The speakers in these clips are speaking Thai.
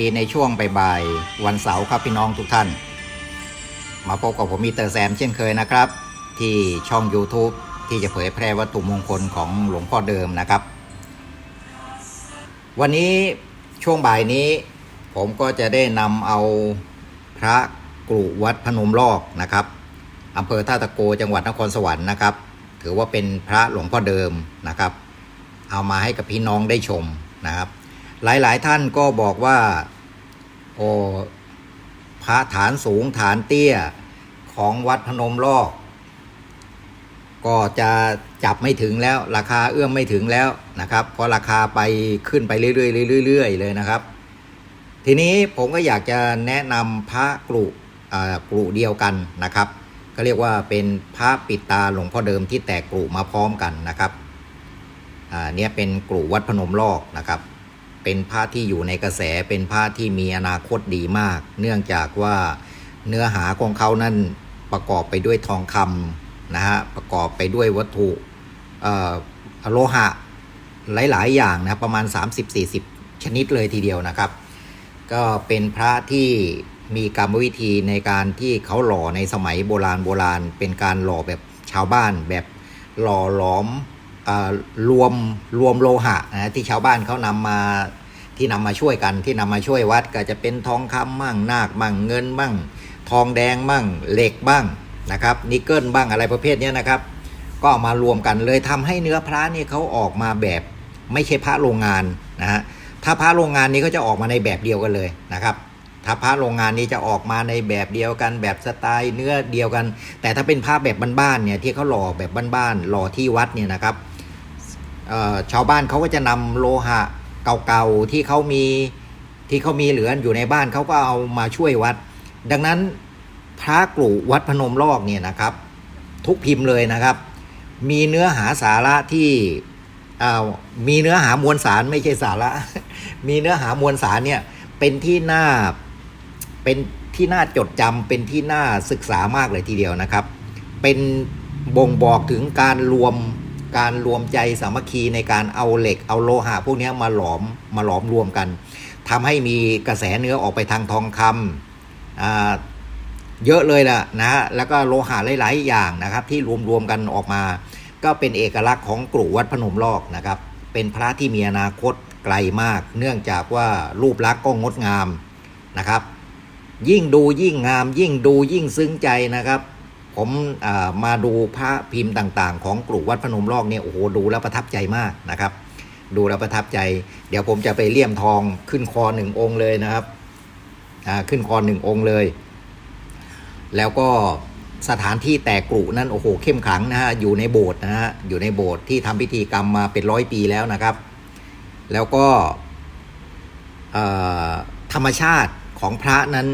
ดีในช่วงบ่ายๆวันเสาร์ครับพี่น้องทุกท่าน มาพบกับผมมีเตอร์แซมเช่นเคยนะครับ ที่ช่อง YouTube ที่จะเผยแพร่วัตถุมงคลของหลวงพ่อเดิมนะครับ วันนี้ช่วงบ่ายนี้ ผมก็จะได้นำเอาพระกรุวัดพนมลอกนะครับอำเภอท่าตะโกจังหวัดนครสวรรค์นะครับ ถือว่าเป็นพระหลวงพ่อเดิมนะครับ เอามาให้กับพี่น้องได้ชมนะครับ หลายๆท่านก็บอกว่า โอ้พระฐานสูงฐานเตี้ยของวัดพนมลอก ก็จะจับไม่ถึงแล้ว ราคาเอื้อมไม่ถึงแล้วนะครับ เพราะราคาไปขึ้นไปเรื่อยๆเรื่อยๆเลยนะครับ ทีนี้ผมก็อยากจะแนะนำพระกรุอ่กรุเดียวกันนะครับก็เรียกว่าเป็นพระปิดตาหลวงพ่อเดิมที่แตกกรุมาพร้อมกันนะครับ อ่าเนี่ยเป็นกรุวัดพนมลอกนะครับ เป็นพระที่อยู่ในกระแสเป็นพระที่มีอนาคตดีมาก เนื่องจากว่าเนื้อหาของเขานั้นประกอบไปด้วยทองคำนะฮะประกอบไปด้วยวัตถุโลหะหลาย ๆ อย่างนะประมาณ 30-40 ชนิดเลยทีเดียวนะครับ ก็เป็นพระที่มีกรรมวิธีในการที่เขาหล่อในสมัยโบราณโบราณ เป็นการหล่อแบบชาวบ้านแบบหล่อหลอม รวมรวมโลหะนะที่ชาวบ้านเขานำมาที่นำมาช่วยกันที่นำมาช่วยวัดก็จะเป็นทองคำมั่งนาคมั่งเงินมั่ง ทองแดงมั่งเหล็กบ้างนะครับนิกเกิลบ้างอะไรประเภทนี้นะครับ ก็มารวมกันเลยทำให้เนื้อพระนี่เขาออกมาแบบไม่ใช่พระโรงงานนะฮะถ้าพระโรงงานนี้เขาจะออกมาในแบบเดียวกันเลยนะครับถ้าพระโรงงานนี้จะออกมาในแบบเดียวกันแบบสไตล์เนื้อเดียวกัน แต่ถ้าเป็นพระแบบบ้านๆเนี่ยที่เขาหล่อแบบบ้านๆหล่อที่วัดเนี่ยนะครับ ชาวบ้านเขาก็จะนำโลหะเก่าๆที่เขามีที่เขามีเหลืออยู่ในบ้านเขาก็เอามาช่วยวัด ดังนั้นพระกรุวัดพนมลอกเนี่ยนะครับ ทุกพิมพ์เลยนะครับ มีเนื้อหาสาระที่มีเนื้อหามวลสารไม่ใช่สาระ มีเนื้อหามวลสารเนี่ยเป็นที่น่าเป็นที่น่าจดจำเป็นที่น่าศึกษามากเลยทีเดียวนะครับ เป็นบ่งบอกถึงการรวม การรวมใจสามัคคีในการเอาเหล็กเอาโลหะพวกนี้มาหลอมมาหลอมรวมกันทำให้มีกระแสเนื้อออกไปทางทองคำอ่าเยอะเลยล่ะนะฮะแล้วก็โลหะหลาย ๆ อย่างนะครับ ที่รวมๆกันออกมา ก็เป็นเอกลักษณ์ของกรุวัดพนมลอกนะครับ เป็นพระที่มีอนาคตไกลมาก เนื่องจากว่ารูปลักษณ์ก็งดงามนะครับ ยิ่งดูยิ่งงามยิ่งดูยิ่งซึ้งใจนะครับ ผมามาดูพระพิมพ์ต่างๆ ของกรุวัดพนมลอกเนี่ยโอ้โหดูแล้วประทับใจมากนะครับ ดูแล้วประทับใจ เดี๋ยวผมจะไปเลี่ยมทองขึ้นคอหนึ่งองค์เลยนะครับขึ้นคอหนึ่งองค์เลย แล้วก็สถานที่แตกกรุนั้นโอ้โหเข้มขังนะฮะอยู่ในโบสถ์นะฮะอยู่ในโบสถ์ที่ทำพิธีกรรมมาเป็นร้อยปีแล้วนะครับ แล้วก็ธรรมชาติของพระนั้น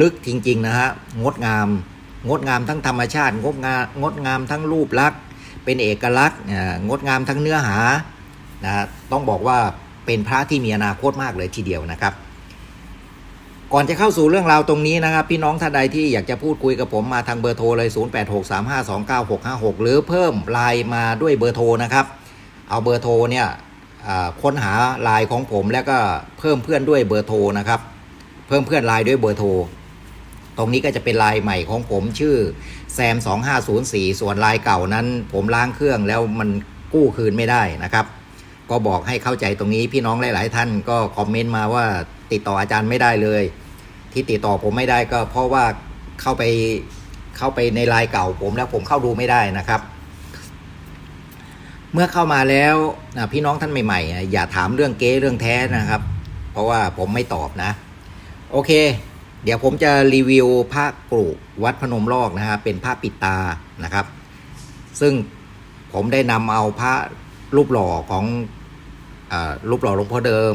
ลึกจริง ๆ นะฮะงดงาม งดงามทั้งธรรมชาติงดงามงดงามทั้งรูปลักษณ์ เป็นเอกลักษณ์งดงามทั้งเนื้อหานะฮะต้องบอกว่าเป็นพระที่มีอนาคตมากเลยทีเดียวนะครับ ก่อนจะเข้าสู่เรื่องราวตรงนี้นะครับ พี่น้องท่านใดที่อยากจะพูดคุยกับผมมาทางเบอร์โทรเลย 0863529656 หรือเพิ่มไลน์มาด้วยเบอร์โทรนะครับ เอาเบอร์โทรเนี่ยค้นหาไลน์ของผมแล้วก็เพิ่มเพื่อนด้วยเบอร์โทรนะครับ เพิ่มเพื่อนไลน์ด้วยเบอร์โทร ตรงนี้ก็จะเป็นลน์ใหม่ของผมชื่อแซม2504 ส่วนลน์เก่านั้น ผมล้างเครื่องแล้วมันกู้คืนไม่ได้นะครับ ก็บอกให้เข้าใจตรงนี้พี่น้องหลาย ๆ ท่านก็คอมเมนต์มาว่าติดต่ออาจารย์ไม่ได้เลย ที่ติดต่อผมไม่ได้ก็เพราะว่าเข้าไปเข้าไปในลน์เก่าผมแล้วผมเข้าดูไม่ได้นะครับ เมื่อเข้ามาแล้วอะพี่น้องท่านใหม่ๆอย่าถามเรื่องเก๊เรื่องแท้นะครับ เพราะว่าผมไม่ตอบนะ โอเค เดี๋ยวผมจะรีวิวพระกรุวัดพนมลอกนะฮะเป็นพระปิดตานะครับ ซึ่งผมได้นำเอาพระรูปหล่อของอรูปหล่อหลวงพ่อเดิม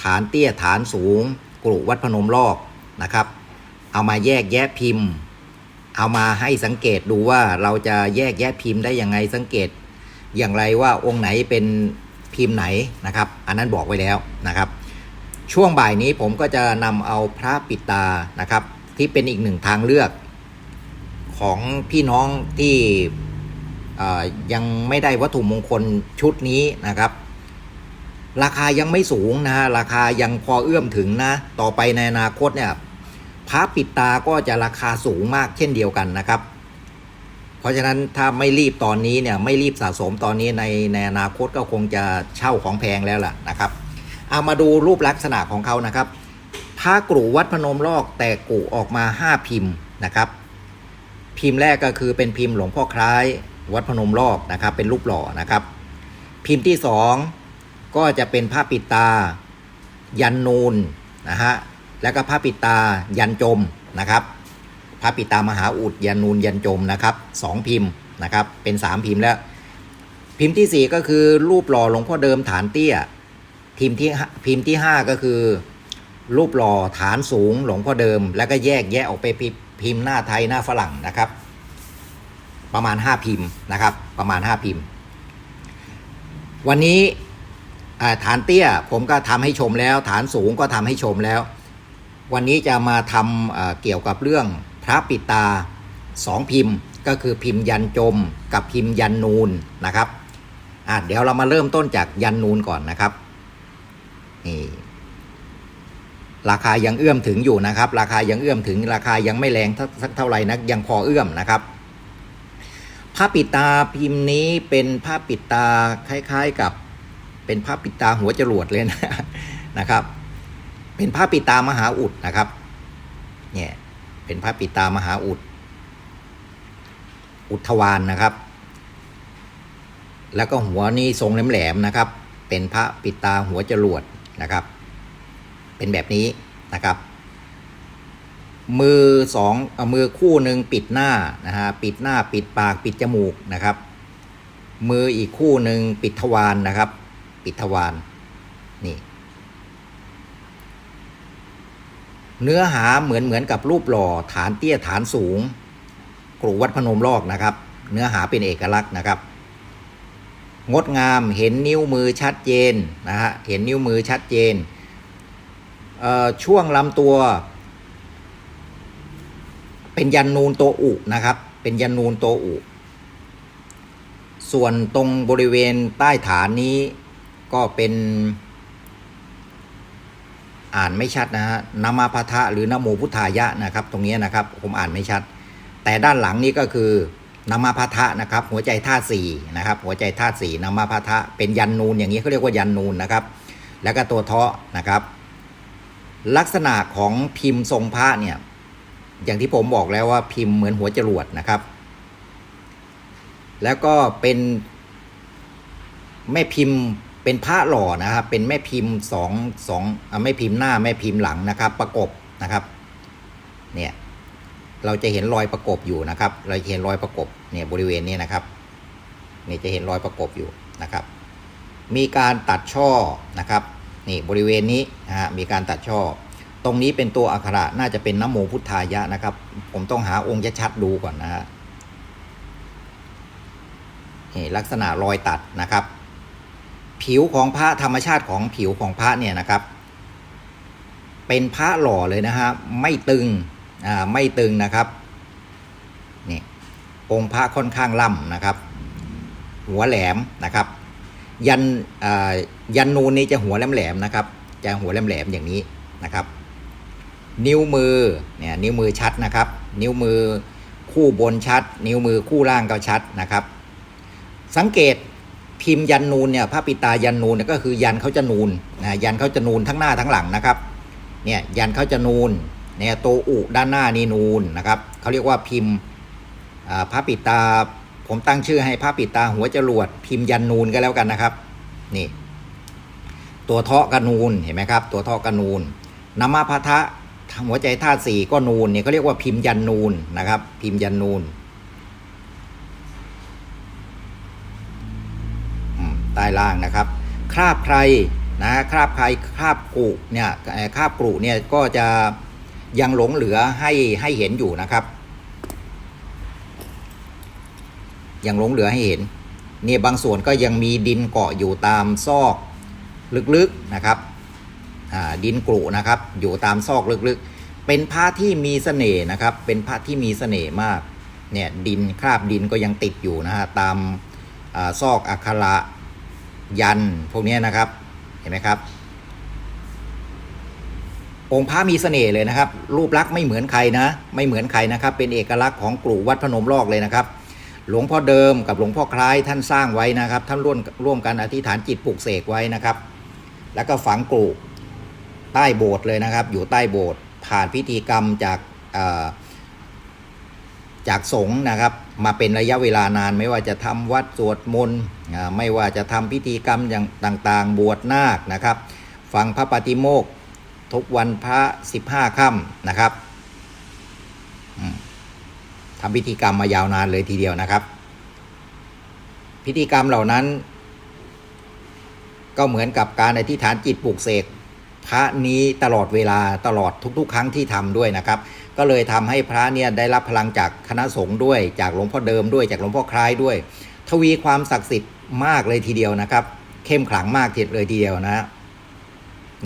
ฐานเตี้ยฐานสูงกรุวัดพนมลอกนะครับ เอามาแยกแยะพิมพ์ เอามาให้สังเกตดูว่าเราจะแยกแยะพิมพ์ได้ยังไงสังเกต อย่างไรว่าองค์ไหนเป็นพิมพ์ไหนนะครับ อันนั้นบอกไว้แล้วนะครับ ช่วงบ่ายนี้ผมก็จะนำเอาพระปิดตานะครับ ที่เป็นอีกหนึ่งทางเลือก ของพี่น้องที่ยังไม่ได้วัตถุมงคลชุดนี้นะครับ ราคายังไม่สูงนะฮะราคายังพอเอื้อมถึงนะ ต่อไปในอนาคตเนี่ยพระปิดตาก็จะราคาสูงมากเช่นเดียวกันนะครับ เพราะฉะนั้นถ้าไม่รีบตอนนี้เนี่ยไม่รีบสะสมตอนนี้ในในอนาคตก็คงจะเช่าของแพงแล้วล่ะนะครับ เอามาดูรูปลักษณะของเขานะครับพระกรุวัดพนมลอกแต่กุออกมา 5 พิมพ์นะครับ พิมพ์แรกก็คือเป็นพิมพ์หลวงพ่อคล้ายวัดพนมลอกนะครับ เป็นรูปหล่อนะครับ พิมพ์ที่สองก็จะเป็นผ้าปิดตา ยันนูนนะฮะแล้วก็ผ้าปิดตายันจมนะครับผ้าปิดตามหาอุดยันนูนยันจมนะครับสองพิมพ์นะครับ เป็นสามพิมพ์แล้ว พิมพ์ที่สี่ก็คือรูปหล่อหลวงพ่อเดิมฐานเตี้ย พิมพ์ที่ห้าพิมพ์ที่ห้าก็คือ รูปหล่อฐานสูงหลวงพ่อเดิม แล้วก็แยกแยะออกไปพิมพ์หน้าไทยหน้าฝรั่งนะครับ ประมาณ 5 พิมพ์นะครับ ประมาณ 5 พิมพ์ วันนี้ฐานเตี้ยผมก็ทำให้ชมแล้ว ฐานสูงก็ทำให้ชมแล้ว วันนี้จะมาทำเกี่ยวกับเรื่องพระปิตาสองพิมพ์ก็คือพิมพ์ยันจมกับพิมพ์ยันนูนนะครับเดี๋ยวเรามาเริ่มต้นจากยันนูนก่อนนะครับ นี่ราคายังเอื้อมถึงอยู่นะครับ ราคายังเอื้อมถึง ราคายังไม่แรงสักเท่าไหร่นักยังพอเอื้อมนะครับผ้าปิดตาพิมพ์นี้เป็นผ้าปิดตาคล้ายๆกับ เป็นผ้าปิดตาหัวจรวดเลยนะนะครับ เป็นผ้าปิดตามหาอุดนะครับ เนี่ยเป็นผ้าปิดตามหาอุด อุทวานนะครับ แล้วก็หัวนี่ทรงแหลมๆนะครับ เป็นพระปิดตาหัวจรวด นะครับ เป็นแบบนี้นะครับ มือสองเอ่อมือคู่หนึ่งปิดหน้านะฮะปิดหน้าปิดปากปิดจมูกนะครับ มืออีกคู่หนึ่งปิดทวารนนะครับ ปิดทวารนี่ เนื้อหาเหมือนเหมือนกับรูปหล่อฐานเตี้ยฐานสูงกรุวัดพนมลอกนะครับ เนื้อหาเป็นเอกลักษณ์นะครับ งดงามเห็นนิ้วมือชัดเจนนะฮะเห็นนิ้วมือชัดเจนเอ่อช่วงลำตัว เป็นยันนูนโตวอุนะครับ เป็นยันนูนโตวอุ ส่วนตรงบริเวณใต้ฐานนี้ก็เป็นอ่านไม่ชัดนะฮะนามาพะทะหรือนโมพุทธายะนะครับ ตรงนี้นะครับ ผมอ่านไม่ชัด แต่ด้านหลังนี้ก็คือ นามาพะทะนะครับ หัวใจธาตุสี่นะครับ หัวใจธาตุสี่นามาพะทะเป็นยันนูนอย่างนี้เขาเรียกว่ายันนูนนะครับ แล้วก็ตัวเทาะนะครับ ลักษณะของพิมพ์ทรงพระเนี่ย อย่างที่ผมบอกแล้วว่าพิมพ์เหมือนหัวจรวดนะครับ แล้วก็เป็นแม่พิมพ์เป็นพระหล่อนะครับ เป็นแม่พิมพ์สองสองแม่พิมพ์หน้าแม่พิมพ์หลังนะครับ ประกบนะครับ เนี่ย เราจะเห็นรอยประกบอยู่นะครับ เราจะเห็นรอยประกบเนี่ยบริเวณนี้นะครับนี่จะเห็นรอยประกบอยู่นะครับ มีการตัดช่อนะครับนี่บริเวณนี้นะฮะมีการตัดช่อ ตรงนี้เป็นตัวอักขระน่าจะเป็นน้ำโมพุทธายะนะครับ ผมต้องหาองค์ชัดๆดูก่อนนะฮะนี่ลักษณะรอยตัดนะครับ ผิวของพระธรรมชาติของผิวของพระเนี่ยนะครับ เป็นพระหล่อเลยนะฮะไม่ตึง อ่าไม่ตึงนะครับนี่องค์พระค่อนข้างล่ำนะครับ หัวแหลมนะครับ ยันยันนูนนี้จะหัวแหลมๆนะครับ จะหัวแหลมๆอย่างนี้นะครับ นิ้วมือเนี่ยนิ้วมือชัดนะครับ นิ้วมือคู่บนชัด นิ้วมือคู่ล่างก็ชัดนะครับ สังเกตพิมพ์ยันนูนเนี่ยพระปิตายันนูนเนี่ยก็คือยันเขาจะนูนนะยันเขาจะนูนทั้งหน้าทั้งหลังนะครับเนี่ยยันเขาจะนูน เนี่ยตัวอุด้านหน้านี่นูนนะครับเขาเรียกว่าพิมพ์อ่าพระปิตา ผมตั้งชื่อให้พระปิตาหัวจรวด พิมพ์ยันนูนก็แล้วกันนะครับ นี่ ตัวเทาะกระนูนเห็นไหมครับ ตัวเทาะกระนูนนามาพะทะหัวใจธาตุสี่ก็นูนเนี่ยเขาเรียกว่าพิมพ์ยันนูนนะครับ พิมพ์ยันนูนใต้ล่างนะครับ คราบใครนะคราบใครคราบกรุเนี่ยคราบกรุเนี่ยก็จะ ยังหลงเหลือให้ให้เห็นอยู่นะครับ ยังหลงเหลือให้เห็นเนี่ยบางส่วนก็ยังมีดินเกาะอยู่ตามซอกลึกๆนะครับดินกรุนะครับ อยู่ตามซอกลึกๆ เป็นพระที่มีเสน่ห์นะครับ เป็นพระที่มีเสน่ห์มากเนี่ยดินคราบดินก็ยังติดอยู่นะฮะตามอาซอกอักขระยันพวกนี้นะครับเห็นไหมครับ องค์พระมีเสน่ห์เลยนะครับ รูปลักษณ์ไม่เหมือนใครนะ ไม่เหมือนใครนะครับ เป็นเอกลักษณ์ของกลุ่วัดพนมลอกเลยนะครับ หลวงพ่อเดิมกับหลวงพ่อคล้ายท่านสร้างไว้นะครับ ท่านร่วมร่วมกันอธิษฐานจิตปลุกเสกไว้นะครับ แล้วก็ฝังกลุ่ใต้โบสถ์เลยนะครับ อยู่ใต้โบสถ์ผ่านพิธีกรรมจากจากสงฆ์นะครับ มาเป็นระยะเวลานานไม่ว่าจะทำวัดสวดมนต์ไม่ว่าจะทำพิธีกรรมอย่างต่างๆ บวชนาคนะครับ ฟังพระปฏิโมกข ทุกวันพระสิบห้าค่ำนะครับทำพิธีกรรมมายาวนานเลยทีเดียวนะครับ พิธีกรรมเหล่านั้น ก็เหมือนกับการอธิษฐานจิตปลุกเสกพระนี้ตลอดเวลาตลอดทุก ๆ ครั้งที่ทำด้วยนะครับ ก็เลยทำให้พระเนี่ยได้รับพลังจากคณะสงฆ์ด้วยจากหลวงพ่อเดิมด้วยจากหลวงพ่อคล้ายด้วย ทวีความศักดิ์สิทธิ์มากเลยทีเดียวนะครับ เข้มขลังมากทีเลยทีเดียวนะ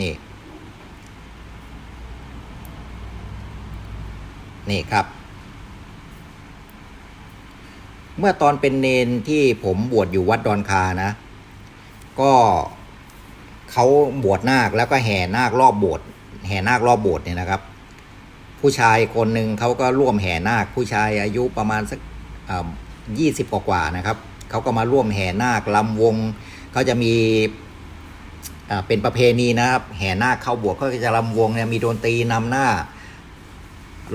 นี่ นี่ครับ เมื่อตอนเป็นเนนที่ผมบวชอยู่วัดดอนคานะ ก็เขาบวชนาคแล้วก็แห่นาครอบโบสถ์แห่นาครอบโบสถ์เนี่ยนะครับ ผู้ชายคนหนึ่งเขาก็ร่วมแห่นาค ผู้ชายอายุประมาณสักยี่สิบกว่านะครับเขาก็มาร่วมแห่นาคลำวงเขาจะมีเป็นประเพณีนะครับ แห่นาคเข้าบสถ์ก็จะลำวงเนี่ยมีดนตรีนำหน้า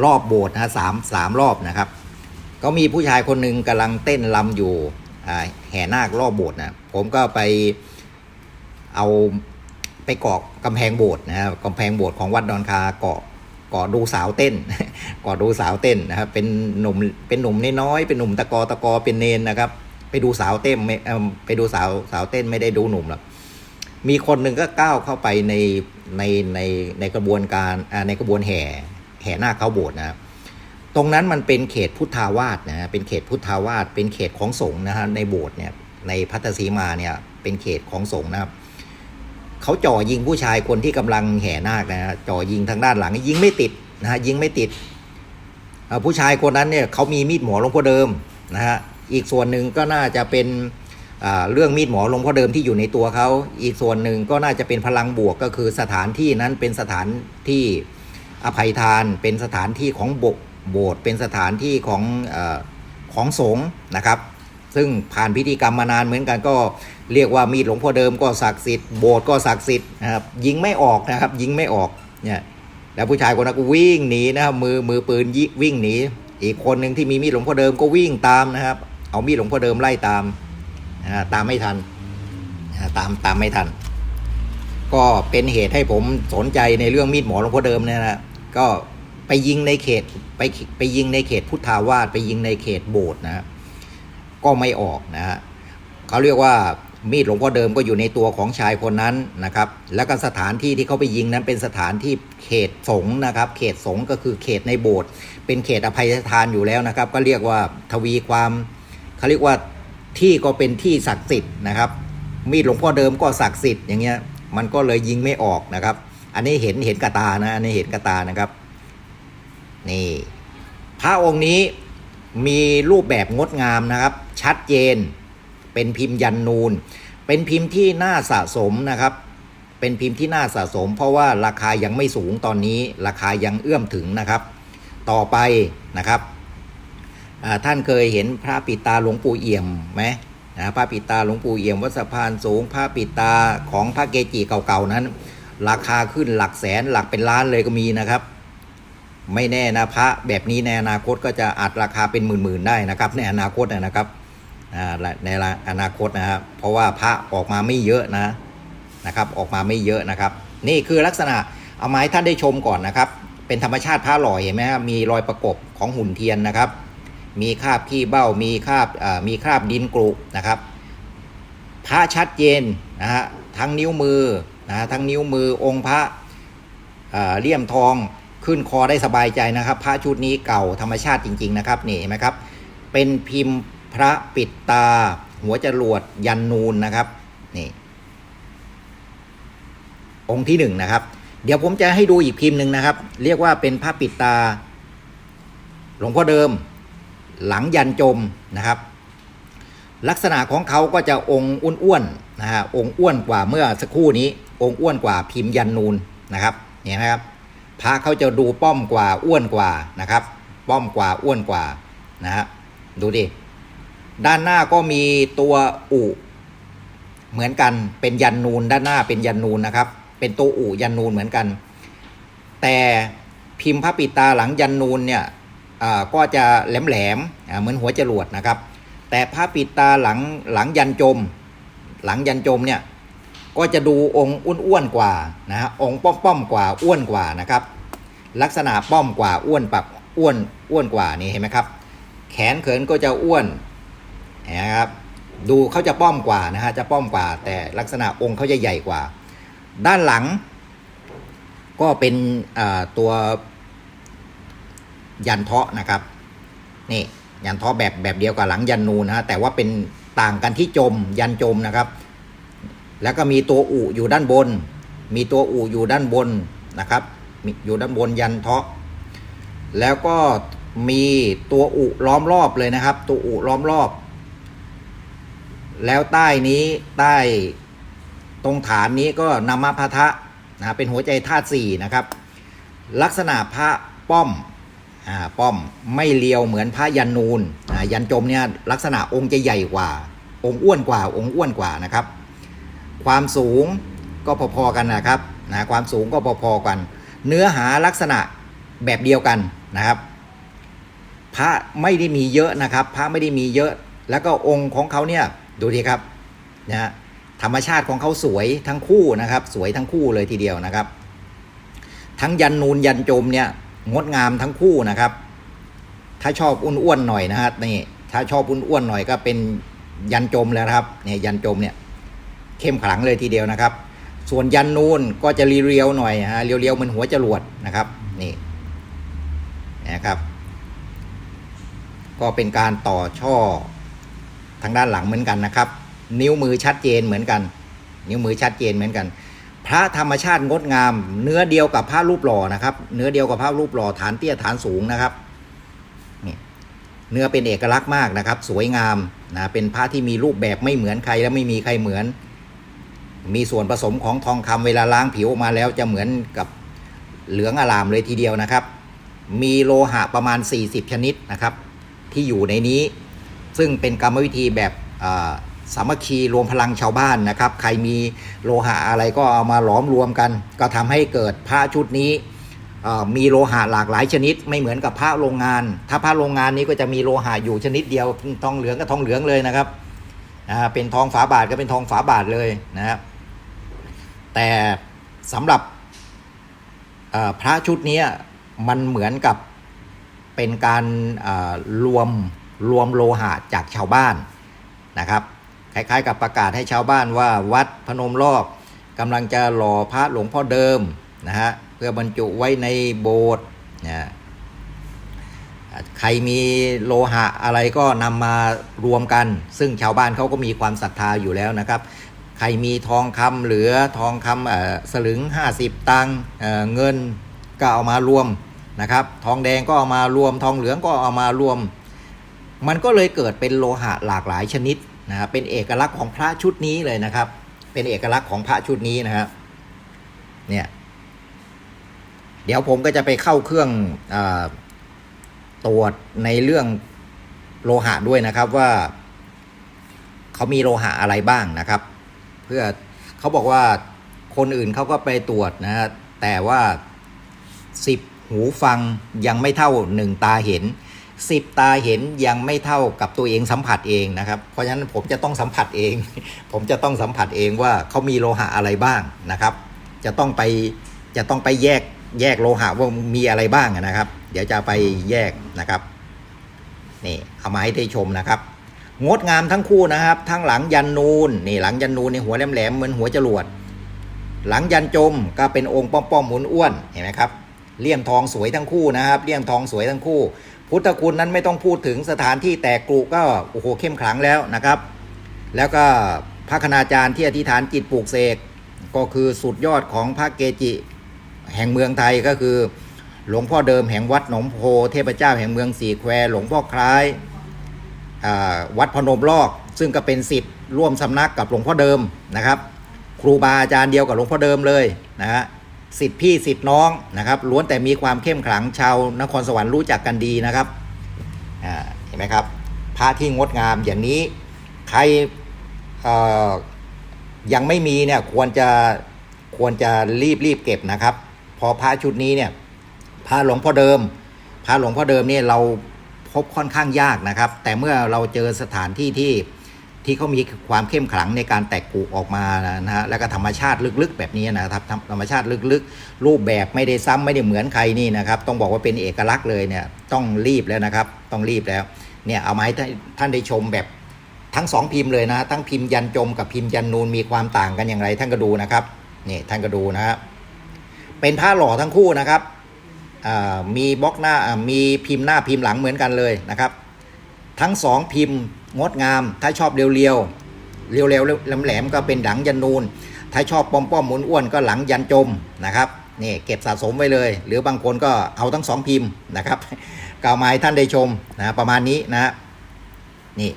รอบโบสถ์นะสามสามรอบนะครับ ก็มีผู้ชายคนหนึ่งกำลังเต้นลำอยู่แห่นาครอบโบสถ์นะผมก็ไปเอาไปเกาะกำแพงโบสถ์นะครับกำแพงโบสถ์ของวัดดอนคาเกาะเกาะดูสาวเต้นเกาะดูสาวเต้นนะครับ เป็นหนุ่ม เป็นหนุ่มน้อยเป็นหนุ่มตะกอตะกอเป็นเนนนะครับ ไปดูสาวเต้นไม่ไปดูสาวสาวเต้นไม่ได้ดูหนุ่มหรอก มีคนหนึ่งก็ก้าวเข้าไปในในในในกระบวนการในกระบวนแห่ แห่หน้าเข้าโบสถ์นะตรงนั้นมันเป็นเขตพุทธาวาสนะฮะเป็นเขตพุทธาวาสเป็นเขตของสงฆ์นะฮะในโบสถ์เนี่ยในพัทสีมาเนี่ยเป็นเขตของสงฆ์นะครับเขาจ่อยิงผู้ชายคนที่กำลังแห่นาคนะฮะจ่อยิงทางด้านหลังยิงไม่ติดนะฮะยิงไม่ติดผู้ชายคนนั้นเนี่ยเขามีมีดหมอหลวงพ่อเดิมนะฮะอีกส่วนหนึ่งก็น่าจะเป็นเรื่องมีดหมอหลวงพ่อเดิมที่อยู่ในตัวเขาอีกส่วนหนึ่งก็น่าจะเป็นพลังบวกก็คือสถานที่นั้นเป็นสถานที่ อภัยทานเป็นสถานที่ของโบโบสถ์เป็นสถานที่ของอของสงฆ์นะครับ ซึ่งผ่านพิธีกรรมมานานเหมือนกันก็เรียกว่ามีดหลวงพ่อเดิมก็ศักดิ์สิทธิ์โบสถ์ก็ศักดิ์สิทธิ์นะครับยิงไม่ออกนะครับ ยิงไม่ออกเนี่ยแล้วผู้ชายคนนั้นก็วิ่งหนีนะครับมือมือปืนยิวิ่งหนีอีกคนหนึ่งที่มีมีดหลวงพ่อเดิมก็วิ่งตามนะครับ เอามีดหลวงพ่อเดิมไล่ตามนะฮะตามไม่ทันนะฮะตามตามไม่ทัน ก็เป็นเหตุให้ผมสนใจในเรื่องมีดหมอหลวงพ่อเดิมเนี่ยนะ ก็ไปยิงในเขตไปไปยิงในเขตพุทธาวาสไปยิงในเขตโบสถ์นะฮะก็ไม่ออกนะฮะเขาเรียกว่ามีดหลวงพ่อเดิมก็อยู่ในตัวของชายคนนั้นนะครับ แล้วก็สถานที่ที่เขาไปยิงนั้นเป็นสถานที่เขตสงนะครับ เขตสงก็คือเขตในโบสถ์เป็นเขตอภัยทานอยู่แล้วนะครับ ก็เรียกว่าทวีความเขาเรียกว่าที่ก็เป็นที่ศักดิ์สิทธิ์นะครับ มีดหลวงพ่อเดิมก็ศักดิ์สิทธิ์อย่างเงี้ยมันก็เลยยิงไม่ออกนะครับ อันนี้เห็นเห็นกระตานะอันนี้เห็นกระตานะครับ นี่พระองค์นี้มีรูปแบบงดงามนะครับ ชัดเจน เป็นพิมพ์ยันนูน เป็นพิมพ์ที่น่าสะสมนะครับ เป็นพิมพ์ที่น่าสะสม เพราะว่าราคายังไม่สูงตอนนี้ราคายังเอื้อมถึงนะครับ ต่อไปนะครับท่านเคยเห็นพระปิตาหลวงปู่เอี่ยมไหมนะพระปิตาหลวงปู่เอี่ยมวัดสะพานสูงพระปิตาของพระเกจิเก่าๆนั้น ราคาขึ้นหลักแสนหลักเป็นล้านเลยก็มีนะครับ ไม่แน่นะพระแบบนี้ในอนาคตก็จะอัดราคาเป็นหมื่นๆได้นะครับ ในอนาคตนะครับในอนาคตนะครับเพราะว่าพระออกมาไม่เยอะนะนะครับ ออกมาไม่เยอะนะครับ นี่คือลักษณะเอาไม้ท่านได้ชมก่อนนะครับ เป็นธรรมชาติพระหล่อเห็นไหมครับมีรอยประกบของหุ่นเทียนนะครับ มีคราบขี้เบ้ามีคราบมีคราบดินกรุนะครับพระชัดเจนนะฮะทั้งนิ้วมือ นะฮะทั้งนิ้วมือองค์พระเเลี่ยมทองขึ้นคอได้สบายใจนะครับ พระชุดนี้เก่าธรรมชาติจริง ๆ นะครับนี่เห็นไหมครับ เป็นพิมพ์พระปิดตา หัวจรวดยันนูนนะครับนี่องค์ที่หนึ่งนะครับ เดี๋ยวผมจะให้ดูอีกพิมพ์หนึ่งนะครับ เรียกว่าเป็นพระปิดตา หลวงพ่อเดิม หลังยันจมนะครับ ลักษณะของเขาก็จะองค์อ้วนๆนะฮะองค์อ้วนกว่าเมื่อสักครู่นี้ องค์อ้วนกว่าพิมพ์ยันนูนนะครับเห็นไหมครับ พระเขาจะดูป้อมกว่าอ้วนกว่านะครับ ป้อมกว่าอ้วนกว่านะฮะดูดิด้านหน้าก็มีตัวอุเหมือนกันเป็นยันนูนด้านหน้าเป็นยันนูนนะครับ เป็นตัวอุยันนูนเหมือนกัน แต่พิมพ์พระปิดตาหลังยันนูนเนี่ยอ่าก็จะแหลมๆอ่าเหมือนหัวจรวดนะครับ แต่พระปิดตาหลังหลังยันจม หลังยันจมเนี่ย ก็จะดูองค์อ้วนๆกว่านะฮะองค์ป้อมๆกว่าอ้วนกว่านะครับ ลักษณะป้อมกว่าอ้วนปักอ้วนอ้วนกว่านี่เห็นไหมครับ แขนเขินก็จะอ้วนนะครับดูเขาจะป้อมกว่านะฮะจะป้อมกว่า แต่ลักษณะองค์เขาจะใหญ่กว่า ด้านหลัง ก็เป็นตัวยันเทาะนะครับนี่ยันเทาะแบบแบบเดียวกับหลังยันนูนนะฮะแต่ว่าเป็นต่างกันที่จมยันจมนะครับ แล้วก็มีตัวอุอยู่ด้านบน มีตัวอุอยู่ด้านบนนะครับ อยู่ด้านบนยันเทาะ แล้วก็มีตัวอุล้อมรอบเลยนะครับ ตัวอุล้อมรอบ แล้วใต้นี้ใต้ตรงฐานนี้ก็นามาพะทะนะเป็นหัวใจธาตุสี่นะครับ ลักษณะพระป้อมอ่าป้อมไม่เลียวเหมือนพระยันนูนอ่ายันจมเนี่ยลักษณะองค์จะใหญ่กว่า องค์อ้วนกว่า องค์อ้วนกว่านะครับ ความสูงก็พอๆกันนะครับนะความสูงก็พอๆกัน เนื้อหาลักษณะแบบเดียวกันนะครับ พระไม่ได้มีเยอะนะครับ พระไม่ได้มีเยอะ แล้วก็องค์ของเขาเนี่ยดูดีครับนะธรรมชาติของเขาสวยทั้งคู่นะครับ สวยทั้งคู่เลยทีเดียวนะครับ ทั้งยันนูนยันจมเนี่ยงดงามทั้งคู่นะครับ ถ้าชอบอ้วนๆหน่อยนะฮะนี่ถ้าชอบอ้วนๆหน่อยก็เป็นยันจมแล้วนะครับเนี่ยยันจมเนี่ย เข้มขลังเลยทีเดียวนะครับ ส่วนยันนูนก็จะเรียวๆหน่อยฮะเรียวๆเหมือนหัวจรวดนะครับนี่นะครับ ก็เป็นการต่อช่อทางด้านหลังเหมือนกันนะครับ นิ้วมือชัดเจนเหมือนกัน นิ้วมือชัดเจนเหมือนกัน พระธรรมชาติงดงาม เนื้อเดียวกับพระรูปหล่อนะครับ เนื้อเดียวกับพระรูปหล่อฐานเตี้ยฐานสูงนะครับเนื้อเป็นเอกลักษณ์มากนะครับ สวยงามนะเป็นพระที่มีรูปแบบไม่เหมือนใครและไม่มีใครเหมือน มีส่วนผสมของทองคำเวลาล้างผิวออกมาแล้วจะเหมือนกับเหลืองอลามเลยทีเดียวนะครับ มีโลหะประมาณ 40 ชนิดนะครับ ที่อยู่ในนี้ ซึ่งเป็นกรรมวิธีแบบสามัคคีรวมพลังชาวบ้านนะครับ ใครมีโลหะอะไรก็เอามาหลอมรวมกัน ก็ทำให้เกิดพระชุดนี้มีโลหะหลากหลายชนิด ไม่เหมือนกับพระโรงงาน ถ้าพระโรงงานนี้ก็จะมีโลหะอยู่ชนิดเดียวทองเหลืองก็ทองเหลืองเลยนะครับเป็นทองฝาบาทก็เป็นทองฝาบาทเลยนะครับ แต่สำหรับพระชุดนี้มันเหมือนกับเป็นการรวมรวมโลหะจากชาวบ้านนะครับ คล้ายๆ กับประกาศให้ชาวบ้านว่าวัดพนมรอบกำลังจะหล่อพระหลวงพ่อเดิมนะฮะเพื่อบรรจุไว้ในโบสถ์นะใครมีโลหะอะไรก็นำมารวมกัน ซึ่งชาวบ้านเขาก็มีความศรัทธาอยู่แล้วนะครับ ใครมีทองคำเหลือทองคำสลึง 50 ตังเเงินก็เอามารวมนะครับ ทองแดงก็เอามารวม ทองเหลืองก็เอามารวม มันก็เลยเกิดเป็นโลหะหลากหลายชนิดนะครับเป็นเอกลักษณ์ของพระชุดนี้เลยนะครับ เป็นเอกลักษณ์ของพระชุดนี้นะครับเนี่ยเดี๋ยวผมก็จะไปเข้าเครื่องอตรวจในเรื่องโลหะด้วยนะครับว่า เขามีโลหะอะไรบ้างนะครับ เพื่อเขาบอกว่าคนอื่นเขาก็ไปตรวจนะฮะแต่ว่าสิบหูฟังยังไม่เท่าหนึ่งตาเห็นสิบตาเห็นยังไม่เท่ากับตัวเองสัมผัสเองนะครับเพราะฉะนั้นผมจะต้องสัมผัสเอง ผมจะต้องสัมผัสเองว่าเขามีโลหะอะไรบ้างนะครับ จะต้องไปจะต้องไปแยกแยกโลหะว่ามีอะไรบ้างนะครับ เดี๋ยวจะไปแยกนะครับนี่เอามาให้ได้ชมนะครับ งดงามทั้งคู่นะครับ ทั้งหลังยันนูนนี่หลังยันนูนในหัวแหลมๆเหมือนหัวจรวด หลังยันจมก็เป็นองค์ป้อมๆหมุนอ้วนเห็นไหมครับเลี่ยมทองสวยทั้งคู่นะครับเลี่ยมทองสวยทั้งคู่ พุทธคุณนั้นไม่ต้องพูดถึงสถานที่แตกกรุก็โอ้โหเข้มขลังแล้วนะครับ แล้วก็พระคณาจารย์ที่อธิษฐานจิตปลูกเสกก็คือสุดยอดของพระเกจิ แห่งเมืองไทยก็คือ หลวงพ่อเดิมแห่งวัดหนองโพเทพเจ้าแห่งเมืองสีแควหลวงพ่อคล้าย วัดพนมลอก ซึ่งก็เป็นสิทธิ์ร่วมสำนักกับหลวงพ่อเดิมนะครับ ครูบาอาจารย์เดียวกับหลวงพ่อเดิมเลยนะฮะสิทธิพี่สิทธิน้องนะครับล้วนแต่มีความเข้มขลังชาวนครสวรรค์รู้จักกันดีนะครับเห็นไหมครับพระที่งดงามอย่างนี้ใครยังไม่มีเนี่ยควรจะควรจะรีบรีบเก็บนะครับ พอพระชุดนี้เนี่ยพระหลวงพ่อเดิมพระหลวงพ่อเดิมเนี่ยเรา พบค่อนข้างยากนะครับ แต่เมื่อเราเจอสถานที่ที่ที่เขามีความเข้มขลังในการแตกกุออกมานะฮะแล้วก็ธรรมชาติลึกๆ แบบนี้นะครับธรรมชาติลึกๆ รูปแบบไม่ได้ซ้ำไม่ได้เหมือนใครนี่นะครับ ต้องบอกว่าเป็นเอกลักษณ์เลยเนี่ยต้องรีบแล้วนะครับ ต้องรีบแล้วเนี่ยเอามาให้ท่านได้ชมแบบทั้งสองพิมพ์เลยนะ ทั้งพิมพ์ยันจมกับพิมพ์ยันนูนมีความต่างกันอย่างไรท่านก็ดูนะครับนี่ท่านก็ดูนะครับเป็นผ้าหล่อทั้งคู่นะครับ มีบล็อกหน้ามีพิมพ์หน้าพิมพ์หลังเหมือนกันเลยนะครับ ทั้งสองพิมพ์งดงาม ถ้าชอบเรียวๆเรียวๆแหลมๆก็เป็นหลังยันนูน ถ้าชอบป้อมป้อมหมุนอ้วนก็หลังยันจมนะครับนี่เก็บสะสมไว้เลย หรือบางคนก็เอาทั้งสองพิมพ์นะครับกล่าวมาให้ท่านได้ชมนะประมาณนี้นะนี่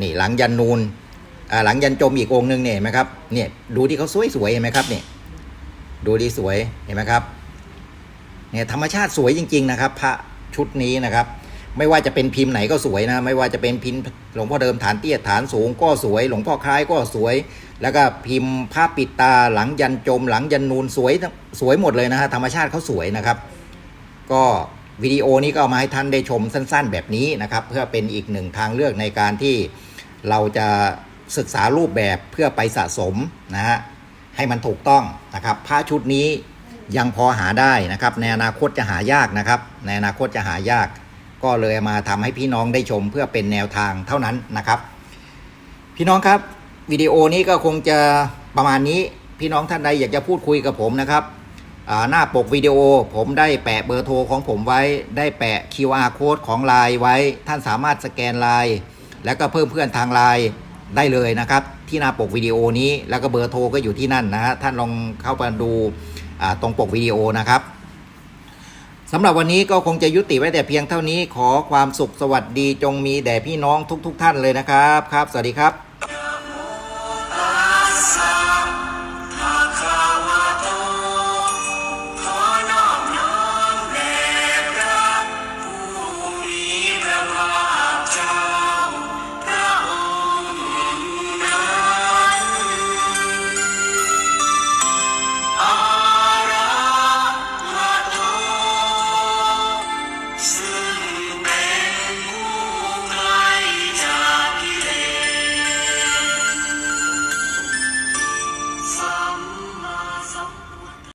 นี่หลังยันนูนหลังยันจมอีกองหนึ่งเนี่ยเห็นไหมครับเนี่ยดูที่เขาสวยๆเห็นไหมครับเนี่ยดูดีสวยเห็นไหมครับ เนี่ยธรรมชาติสวยจริง ๆ นะครับ พระชุดนี้นะครับ ไม่ว่าจะเป็นพิมพ์ไหนก็สวยนะ ไม่ว่าจะเป็นพิมพ์หลวงพ่อเดิมฐานเตี้ยฐานสูงก็สวย หลวงพ่อคล้ายก็สวย แล้วก็พิมพ์ผ้าปิดตาหลังยันจม หลังยันนูนสวยสวยหมดเลยนะฮะธรรมชาติเขาสวยนะครับ ก็วิดีโอนี้ก็เอามาให้ท่านได้ชมสั้น ๆ แบบนี้นะครับ เพื่อเป็นอีกหนึ่งทางเลือกในการที่เราจะศึกษารูปแบบเพื่อไปสะสมนะฮะให้มันถูกต้องนะครับผ้าชุดนี้ ยังพอหาได้นะครับ ในอนาคตจะหายากนะครับ ในอนาคตจะหายาก ก็เลยมาทำให้พี่น้องได้ชมเพื่อเป็นแนวทางเท่านั้นนะครับ พี่น้องครับวิดีโอนี้ก็คงจะประมาณนี้พี่น้องท่านใดอยากจะพูดคุยกับผมนะครับหน้าปกวิดีโอผมได้แปะเบอร์โทรของผมไว้ ได้แปะ QR code ของไลน์ไว้ ท่านสามารถสแกนไลน์แล้วก็เพิ่มเพื่อนทางไลน์ได้เลยนะครับ ที่หน้าปกวิดีโอนี้แล้วก็เบอร์โทรก็อยู่ที่นั่นนะฮะท่านลองเข้าไปดู ตรงปกวิดีโอนะครับสำหรับวันนี้ก็คงจะยุติไว้แต่เพียงเท่านี้ขอความสุขสวัสดีจงมีแด่พี่น้องทุกๆท่านเลยนะครับ ครับ สวัสดีครับ